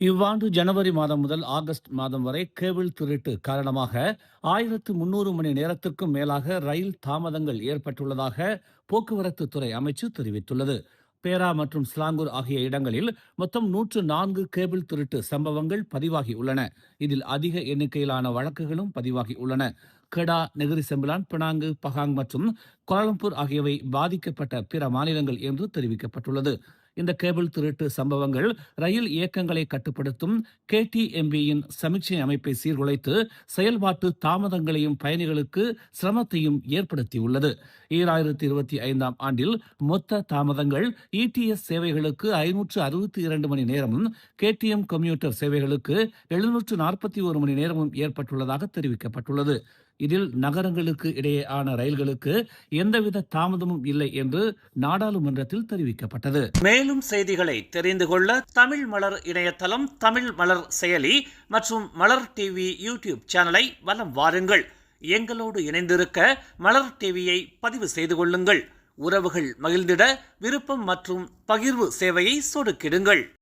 இவ்வாண்டு ஜனவரி மாதம் முதல் ஆகஸ்ட் மாதம் வரை கேபிள் திருட்டு காரணமாக ஆயிரத்து முன்னூறு மணி நேரத்திற்கும் மேலாக ரயில் தாமதங்கள் ஏற்பட்டுள்ளதாக போக்குவரத்து துறை அமைச்சு தெரிவித்துள்ளது. பேரா மற்றும் ஸ்லாங்கூர் ஆகிய இடங்களில் மொத்தம் நூற்று நான்கு கேபிள் திருட்டு சம்பவங்கள் பதிவாகி உள்ளன. இதில் அதிக எண்ணிக்கையிலான வழக்குகளும் பதிவாகி உள்ளன. கெடா நெகிரி செம்பிலான் பினாங்கு பகாங் மற்றும் கோலாலம்பூர் ஆகியவை பாதிக்கப்பட்ட பிற மாநிலங்கள் என்று தெரிவிக்கப்பட்டுள்ளது. இந்த கேபிள் திருட்டு சம்பவங்கள் ரயில் இயக்கங்களை கட்டுப்படுத்தும் கேடிஎம்பியின் சமீட்சை அமைப்பை சீர்குலைத்து செயல்பாட்டு தாமதங்களையும் பயணிகளுக்கு சிரமத்தையும் ஏற்படுத்தியுள்ளது. ஈராயிரத்தி இருபத்தி ஐந்தாம் ஆண்டில் மொத்த தாமதங்கள் இடிஎஸ் சேவைகளுக்கு ஐநூற்று அறுபத்தி இரண்டு மணி நேரமும் கேடிஎம் கம்ப்யூட்டர் சேவைகளுக்கு எழுநூற்று நாற்பத்தி ஒரு மணி நேரமும் ஏற்பட்டுள்ளதாக தெரிவிக்கப்பட்டுள்ளது. இதில் நகரங்களுக்கு இடையேயான ரயில்களுக்கு எந்தவித தாமதமும் இல்லை என்று நாடாளுமன்றத்தில் தெரிவிக்கப்பட்டது. மேலும் செய்திகளை தெரிந்து கொள்ள தமிழ் மலர் இணையதளம் தமிழ் மலர் செயலி மற்றும் மலர் டிவி யூடியூப் சேனலை வலம் வாருங்கள். எங்களோடு இணைந்திருக்க மலர் டிவியை பதிவு செய்து கொள்ளுங்கள். உறவுகள் மகிழ்ந்திட விருப்பம் மற்றும் பகிர்வு சேவையை சொடுக்கிடுங்கள்.